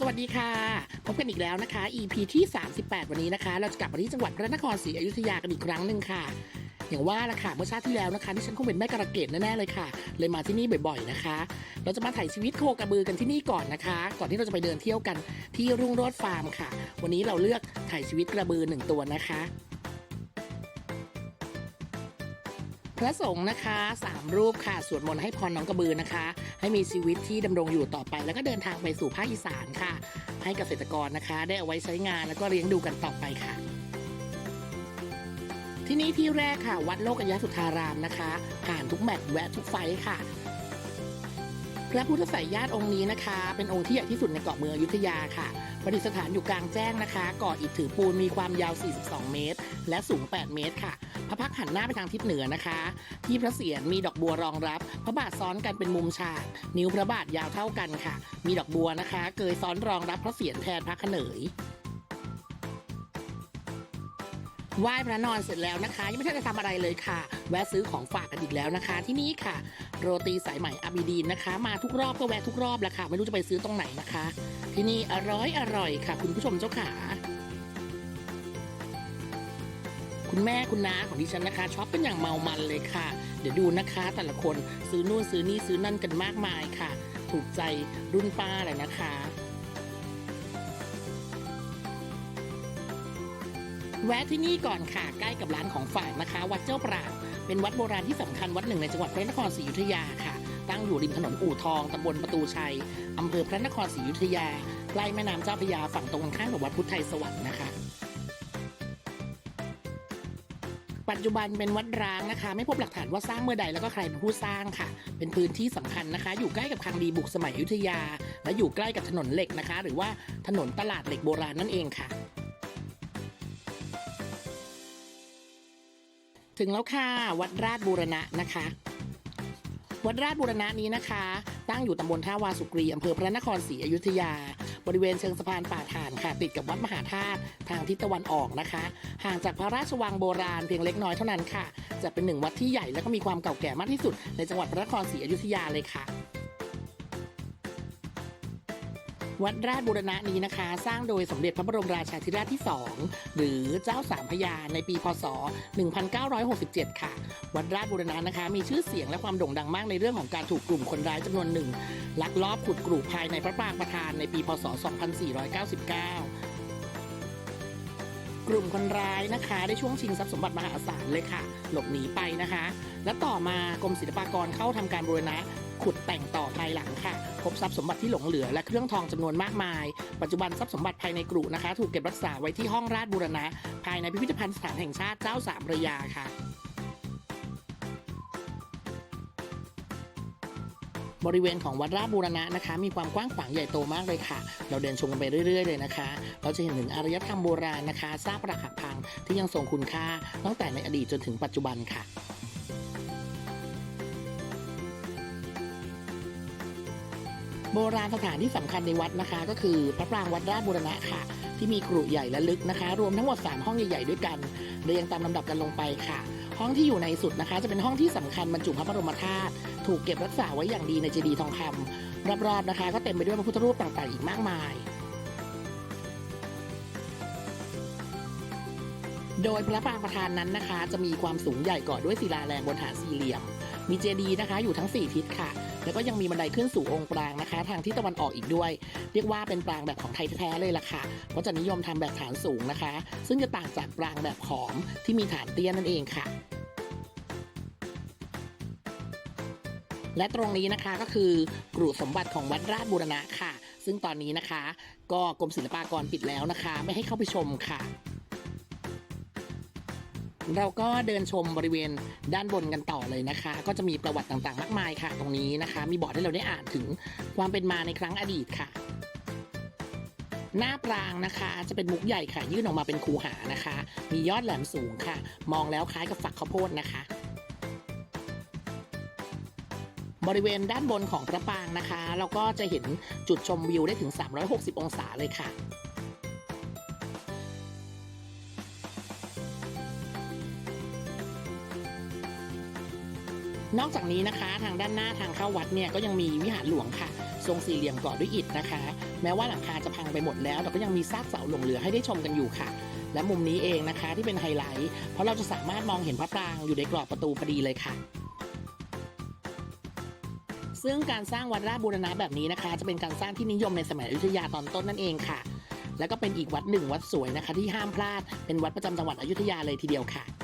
สวัสดีค่ะพบกันอีกแล้วนะคะ EP ที่ 38 วันนี้นะคะ เราจะกลับมาที่จังหวัดพระนครศรีอยุธยากันอีกครั้งหนึ่งค่ะ อย่างว่าละค่ะเมื่อชาติที่แล้วนะคะที่ฉันคงเป็นแม่กระเกดแน่ๆเลยค่ะ เลยมาที่นี่บ่อยๆนะคะ เราจะมาถ่ายชีวิตโคกระบือกันที่นี่ก่อนนะคะ ก่อนที่เราจะไปเดินเที่ยวกันที่รุ่งโรจน์ฟาร์มค่ะ วันนี้เราเลือกถ่ายชีวิตกระบือหนึ่งตัวนะคะ พระสงฆ์นะคะสามรูปค่ะสวดมนต์ให้พรน้องกระบือนะคะ ให้มีชีวิตที่ดำรงอยู่ต่อไป แล้วก็เดินทางไปสู่ภาคอีสานค่ะ ให้เกษตรกรนะคะ ได้เอาไว้ใช้งานแล้วก็เลี้ยงดูกันต่อไปค่ะ ที่นี่ที่แรกค่ะ วัดโลกยสุธารามนะคะ ผ่านทุกแมตช์แวะทุกไฟค่ะ พระพุทธสายญาติองค์นี้นะคะ เป็นองค์ที่ใหญ่ที่สุดในเกาะเมืองอยุธยาค่ะประดิษฐานอยู่กลางแจ้งนะคะก่ออิฐถือปูนมีความยาว 42 เมตร และสูง 8 เมตรค่ะ พระพักหันหน้าไปทางทิศเหนือนะคะ ที่พระเศียรมีดอกบัวรองรับ พระบาทซ้อนกันเป็นมุมฉากนิ้วพระบาทยาวเท่ากันค่ะ มีดอกบัวนะคะ เกยซ้อนรองรับพระเศียรแทนพระขเนย ไหว้พระนอนเสร็จแล้วนะคะ ยังไม่ทันจะทำอะไรเลยค่ะ แวะซื้อของฝากกันอีกแล้วนะคะ ที่นี่ค่ะ โรตีสายใหม่อาบิดีนนะคะ มาทุกรอบก็แวะทุกรอบแหละค่ะ ไม่รู้จะไปซื้อตรงไหนนะคะ ที่นี่อร่อยอร่อยค่ะ คุณผู้ชมเจ้าขาคุณแม่คุณน้าของดิฉันนะคะช็อปเป็นอย่างเมามันเลยค่ะ เดี๋ยวดูนะคะ แต่ละคนซื้อนู่นซื้อนี่ซื้อนั่นกันมากมายค่ะ ถูกใจรุ่นป้าเลยนะคะ แวะที่นี่ก่อนค่ะ ใกล้กับร้านของฝากนะคะ วัดเจ้าปราบเป็นวัดโบราณที่สำคัญวัดหนึ่งในจังหวัดพระนครศรีอยุธยาค่ะ ตั้งอยู่ริมถนนอู่ทองตำบลประตูชัยอำเภอพระนครศรีอยุธยาใกล้แม่น้ำเจ้าพระยาฝั่งตรงข้ามกับวัดพุทธไทยสวรรค์นะคะปัจจุบันเป็นวัดร้างนะคะ ไม่พบหลักฐานว่าสร้างเมื่อใดแล้วก็ใครเป็นผู้สร้างค่ะ เป็นพื้นที่สำคัญนะคะ อยู่ใกล้กับคลังดีบุกสมัยอยุธยา และอยู่ใกล้กับถนนเหล็กนะคะ หรือว่าถนนตลาดเหล็กโบราณนั่นเองค่ะ ถึงแล้วค่ะ วัดราชบูรณะนะคะ วัดราชบูรณะนี้นะคะ ตั้งอยู่ตำบลท่าวาสุกรีอำเภอพระนครศรีอยุธยา บริเวณเชิงสะพานป่าถ่านค่ะ ติดกับวัดมหาธาตุทางทิศตะวันออกนะคะ ห่างจากพระราชวังโบราณเพียงเล็กน้อยเท่านั้นค่ะ จะเป็นหนึ่งวัดที่ใหญ่และก็มีความเก่าแก่มากที่สุดในจังหวัดพระนครศรีอยุธยาเลยค่ะ วัดราชบูรณะนี้นะคะ สร้างโดยสมเด็จพระบรมราชาธิราชที่ 2 หรือเจ้าสามพยาในปีพศ 1967 ค่ะ วัดราชบูรณะนะคะ มีชื่อเสียงและความโด่งดังมากในเรื่องของการถูกกลุ่มคนร้ายจำนวนหนึ่งลักลอบขุดกรูภายในพระปรางประธานในปีพศ 2499 กลุ่มคนร้ายนะคะ ได้ช่วงชิงทรัพย์สมบัติมหาศาลเลยค่ะ หลบหนีไปนะคะ และต่อมากรมศิลปากรเข้าทำการบูรณะขุดแต่งต่อภายหลังค่ะ บทรัพย์สมบัติที่หลงเหลือและเครื่องทองจำนวนมากมาย ปัจจุบันทรัพย์สมบัติภายในกรุนะคะ ถูกเก็บรักษาไว้ที่ห้องราชบูรณะ ภายในพิพิธภัณฑ์สถานแห่งชาติเจ้าสามระยาค่ะบริเวณของวัดราชบูรณะนะคะ มีความกว้างขวางใหญ่โตมากเลยค่ะ เราเดินชมกันไปเรื่อย ๆ เลยนะคะ เราจะเห็นถึงอารยธรรมโบราณนะคะซากปรักหักพังที่ยังทรงคุณค่าตั้งแต่ในอดีตจนถึงปัจจุบันค่ะ โบราณสถานที่สำคัญในวัดนะคะ ก็คือพระปรางวัดราชบูรณะค่ะ ที่มีกรุใหญ่และลึกนะคะ รวมทั้งหมด 3 ห้องใหญ่ๆด้วยกันเรียงตามลำดับกันลงไปค่ะ ห้องที่อยู่ในสุดนะคะ จะเป็นห้องที่สำคัญบรรจุพระบรมธาตุถูกเก็บรักษาไว้อย่างดีในเจดีย์ทองคำรอบๆนะคะ ก็เต็มไปด้วยพระพุทธรูปต่างๆอีกมากมายโดยพระปรางประธานนั้นนะคะ จะมีความสูงใหญ่ก่อด้วยศิลาแรงบนฐานสี่เหลี่ยม มีเจดีย์นะคะ อยู่ทั้ง 4 ทิศค่ะ แล้วก็ยังมีบันไดขึ้นสู่องค์ปรางนะคะ ทางทิศตะวันออกอีกด้วย เรียกว่าเป็นปรางแบบของไทยแท้ๆเลยล่ะค่ะเพราะจะนิยมทำแบบฐานสูงนะคะ ซึ่งจะต่างจากปรางแบบขอมที่มีฐานเตี้ยนั่นเองค่ะและตรงนี้นะคะก็คือกรุสมบัติของวัดราชบูรณะค่ะ ซึ่งตอนนี้นะคะ ก็กรมศิลปากรปิดแล้วนะคะ ไม่ให้เข้าไปชมค่ะ เราก็เดินชมบริเวณด้านบนกันต่อเลยนะคะ ก็จะมีประวัติต่างๆ มากมายค่ะ ตรงนี้นะคะ มีบอร์ดให้เราได้อ่านถึงความเป็นมาในครั้งอดีตค่ะ หน้าปรางนะคะจะเป็นมุกใหญ่ค่ะ ยื่นออกมาเป็นคูหานะคะ มียอดแหลมสูงค่ะ มองแล้วคล้ายกับฝักข้าวโพดนะคะบริเวณด้านบนของพระปรางนะคะ เราก็จะเห็นจุดชมวิวได้ถึง 360 องศาเลยค่ะ นอกจากนี้นะคะทางด้านหน้าทางเข้าวัดเนี่ยก็ยังมีวิหารหลวงค่ะ ทรงสี่เหลี่ยมก่อด้วยอิฐนะคะ แม้ว่าหลังคาจะพังไปหมดแล้ว แต่ก็ยังมีซากเสาหลงเหลือให้ได้ชมกันอยู่ค่ะ และมุมนี้เองนะคะที่เป็นไฮไลท์เพราะเราจะสามารถมองเห็นพระปรางอยู่ในกรอบประตูพอดีเลยค่ะซึ่งการสร้างวัดราชบูรณะแบบนี้นะคะ จะเป็นการสร้างที่นิยมในสมัยอยุธยาตอนต้นนั่นเองค่ะ แล้วก็เป็นอีกวัดหนึ่งวัดสวยนะคะ ที่ห้ามพลาดเป็นวัดประจำจังหวัดอยุธยาเลยทีเดียวค่ะ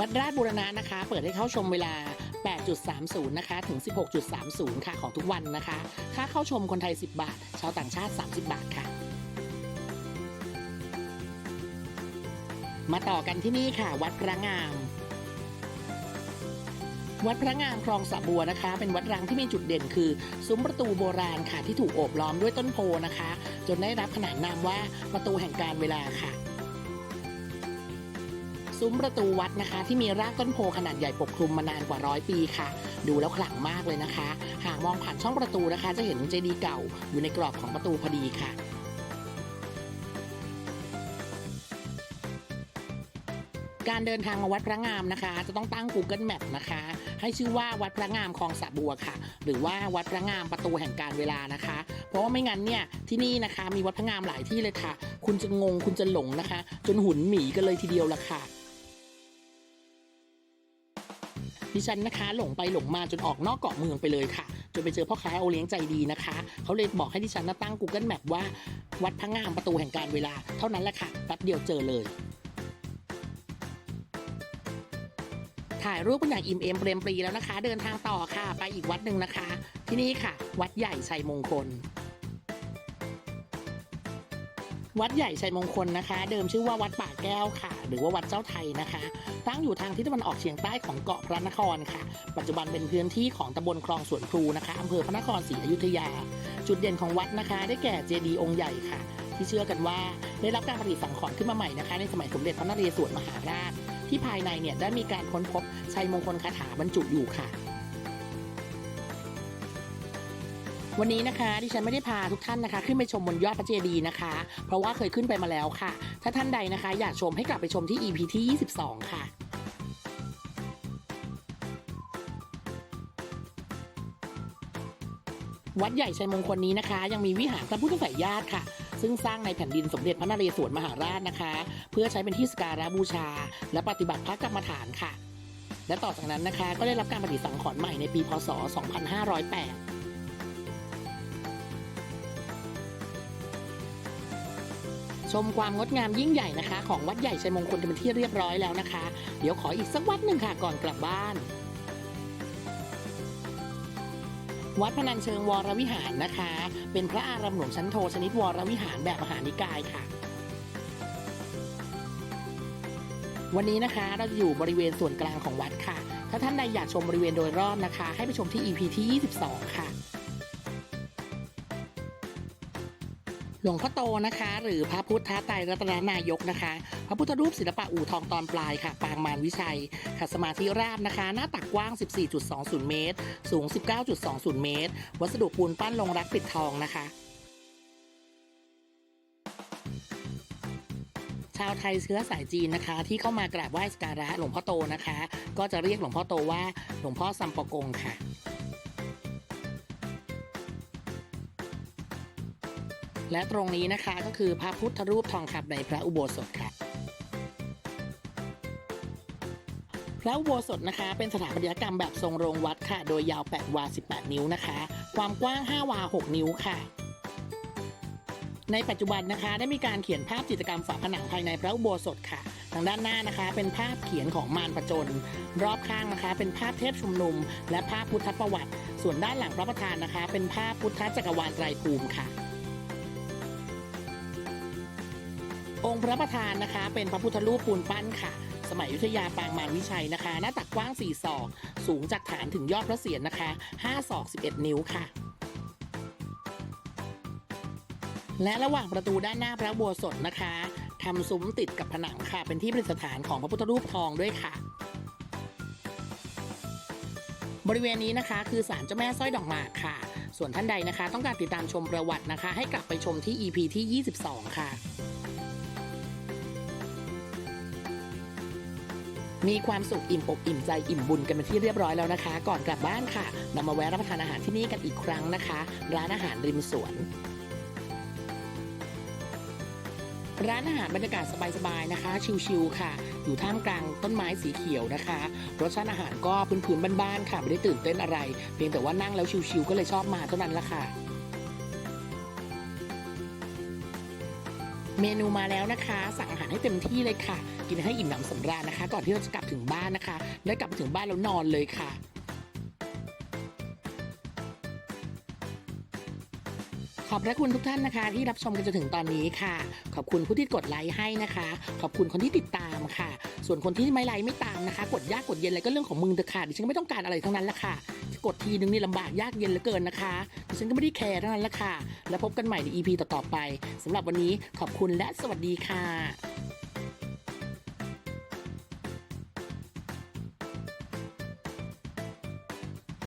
วัดราชบูรณะนะคะ เปิดให้เข้าชมเวลา 8.30 นะคะ ถึง 16.30 ค่ะ ของทุกวันนะคะ ค่าเข้าชมคนไทย 10 บาท ชาวต่างชาติ 30 บาทค่ะ มาต่อกันที่นี่ค่ะ วัดพระงาม วัดพระงามคลองสะบัวนะคะ เป็นวัดร้างที่มีจุดเด่นคือ ซุ้มประตูโบราณค่ะ ที่ถูกโอบล้อมด้วยต้นโพนะคะ จนได้รับขนานนามว่าประตูแห่งการเวลาค่ะ ซุ้มประตูวัดนะคะ ที่มีรากต้นโพขนาดใหญ่ปกคลุมมานานกว่าร้อยปีค่ะ ดูแล้วขลังมากเลยนะคะ หากมองผ่านช่องประตูนะคะ จะเห็นเจดีย์เก่าอยู่ในกรอบของประตูพอดีค่ะการเดินทางมาวัดพระงามนะคะ จะต้องตั้ง Google Map นะคะ ให้ชื่อว่าวัดพระงามคลองสะบัวค่ะ หรือว่าวัดพระงามประตูแห่งการเวลานะคะ เพราะว่าไม่งั้นเนี่ยที่นี่นะคะ มีวัดพระงามหลายที่เลยค่ะ คุณจะงงคุณจะหลงนะคะ จนหุนหมีกันเลยทีเดียวละค่ะ ดิฉันนะคะหลงไปหลงมาจนออกนอกเกาะเมืองไปเลยค่ะ จนไปเจอพ่อค้าโอเลี้ยงใจดีนะคะ เขาเลยบอกให้ดิฉันตั้ง Google Map ว่าวัดพระงามประตูแห่งการเวลา เท่านั้นแหละค่ะแป๊บเดียวเจอเลยถ่ายรูปกันอย่างอิ่มเอมเปรมปรีแล้วนะคะ เดินทางต่อค่ะ ไปอีกวัดหนึ่งนะคะ ที่นี่ค่ะ วัดใหญ่ชัยมงคล วัดใหญ่ชัยมงคลนะคะ เดิมชื่อว่าวัดป่าแก้วค่ะ หรือว่าวัดเจ้าไทยนะคะ ตั้งอยู่ทางทิศตะวันออกเฉียงใต้ของเกาะพระนครค่ะ ปัจจุบันเป็นพื้นที่ของตำบลคลองสวนพลูนะคะอำเภอพระนครศรีอยุธยา จุดเด่นของวัดนะคะ ได้แก่เจดีย์องค์ใหญ่ค่ะ ที่เชื่อกันว่าได้รับการประดิษฐ์สังขรณ์ขึ้นมาใหม่นะคะ ในสมัยสมเด็จพระนเรศวรมหาราช ที่ภายในเนี่ยได้มีการค้นพบชัยมงคลคาถาบรรจุอยู่ค่ะ วันนี้นะคะดิฉันไม่ได้พาทุกท่านนะคะ ขึ้นไปชมบนยอดพระเจดีย์นะคะ เพราะว่าเคยขึ้นไปมาแล้วค่ะ ถ้าท่านใดนะคะ อยากชมให้กลับไปชมที่ EP ที่ 22 ค่ะวัดใหญ่ชัยมงคลนี้นะคะ ยังมีวิหารพระพุทธไสยญาติค่ะ ซึ่งสร้างในแผ่นดินสมเด็จพระนเรศวรมหาราชนะคะ เพื่อใช้เป็นที่สการะบูชา และปฏิบัติพระกรรมฐานค่ะ และต่อจากนั้นนะคะ ก็ได้รับการปฏิสังขรณ์ใหม่ในปีพศ 2508 ชมความงดงามยิ่งใหญ่นะคะ ของวัดใหญ่ชัยมงคลกันเป็นที่เรียบร้อยแล้วนะคะ เดี๋ยวขออีกสักวัดหนึ่งค่ะก่อนกลับบ้าน วัดพนัญเชิงวรวิหารนะคะ เป็นพระอารามหลวงชั้นโทชนิดวรวิหารแบบมหานิกายค่ะวันนี้นะคะเราจะอยู่บริเวณส่วนกลางของวัดค่ะ ถ้าท่านใดอยากชมบริเวณโดยรอบนะคะ ให้ไปชมที่ EP ที่ 22 ค่ะ หลวงพ่อโตนะคะ หรือพระพุทธไตรรัตนนายกนะคะ พระพุทธรูปศิลปะอู่ทองตอนปลายค่ะ ปางมารวิชัยขัดสมาธิราบนะคะ หน้าตักกว้าง 14.20 เมตร สูง 19.20 เมตร วัสดุปูนปั้นลงรักปิดทองนะคะชาวไทยเชื้อสายจีนนะคะ ที่เข้ามากราบไหว้สักการะหลวงพ่อโตนะคะ ก็จะเรียกหลวงพ่อโตว่าหลวงพ่อซัมปะกงค่ะ และตรงนี้นะคะก็คือพระพุทธรูปทองคำในพระอุโบสถค่ะพระอุโบสถนะคะ เป็นสถาปัตยกรรมแบบทรงโรงวัดค่ะ โดยยาว 8 วา 18 นิ้วนะคะ ความกว้าง 5 วา 6 นิ้วค่ะ ในปัจจุบันนะคะ ได้มีการเขียนภาพจิตรกรรมฝาผนังภายในพระอุโบสถค่ะ ทางด้านหน้านะคะ เป็นภาพเขียนของมารผจญรอบข้างนะคะ เป็นภาพเทพชุมนุม และภาพพุทธประวัติ ส่วนด้านหลังพระประธานนะคะ เป็นภาพพุทธจักรวาลไตรภูมิค่ะ องค์พระประธานนะคะ เป็นพระพุทธรูปปูนปั้นค่ะ สมัยอยุธยาปางมารวิชัยนะคะ หน้าตักกว้าง 4 ศอก สูงจากฐานถึงยอดพระเศียรนะคะ 5 ศอก 11 นิ้วค่ะ และระหว่างประตูด้านหน้าพระอุโบสถนะคะทำซุ้มติดกับผนังค่ะ เป็นที่ประดิษฐานของพระพุทธรูปทองด้วยค่ะ บริเวณนี้นะคะคือศาลเจ้าแม่สร้อยดอกหมากค่ะ ส่วนท่านใดนะคะ ต้องการติดตามชมประวัตินะคะ ให้กลับไปชมที่ EP ที่ 22 ค่ะ มีความสุขอิ่มอกอิ่มใจอิ่มบุญกันเป็นที่เรียบร้อยแล้วนะคะ ก่อนกลับบ้านค่ะนำมาแวะรับประทานอาหารที่นี่กันอีกครั้งนะคะ ร้านอาหารริมสวนร้านอาหารบรรยากาศสบายๆนะคะ ชิลๆค่ะ อยู่ท่ามกลางต้นไม้สีเขียวนะคะ รสชาติอาหารก็พื้นๆบ้านๆค่ะ ไม่ได้ตื่นเต้นอะไร เพียงแต่ว่านั่งแล้วชิลๆก็เลยชอบมาเท่านั้นละค่ะ เมนูมาแล้วนะคะ สั่งอาหารให้เต็มที่เลยค่ะ กินให้อิ่มหนำสำราญนะคะ ก่อนที่เราจะกลับถึงบ้านนะคะ ได้กลับถึงบ้านแล้วนอนเลยค่ะขอบพระคุณทุกท่านนะคะ ที่รับชมกันจนถึงตอนนี้ค่ะ ขอบคุณผู้ที่กดไลค์ให้นะคะ ขอบคุณคนที่ติดตามค่ะ ส่วนคนที่ไม่ไลค์ไม่ตามนะคะ กดยากกดเย็นอะไรก็เรื่องของมึงเถอะค่ะดิฉันไม่ต้องการอะไรทั้งนั้นละค่ะ กดทีนึงนี่ลำบากยากเย็นเหลือเกินนะคะดิฉันก็ไม่ได้แคร์ทั้งนั้นละค่ะ แล้วพบกันใหม่ใน EP ต่อๆไปสำหรับวันนี้ขอบคุณและสวัสดีค่ะ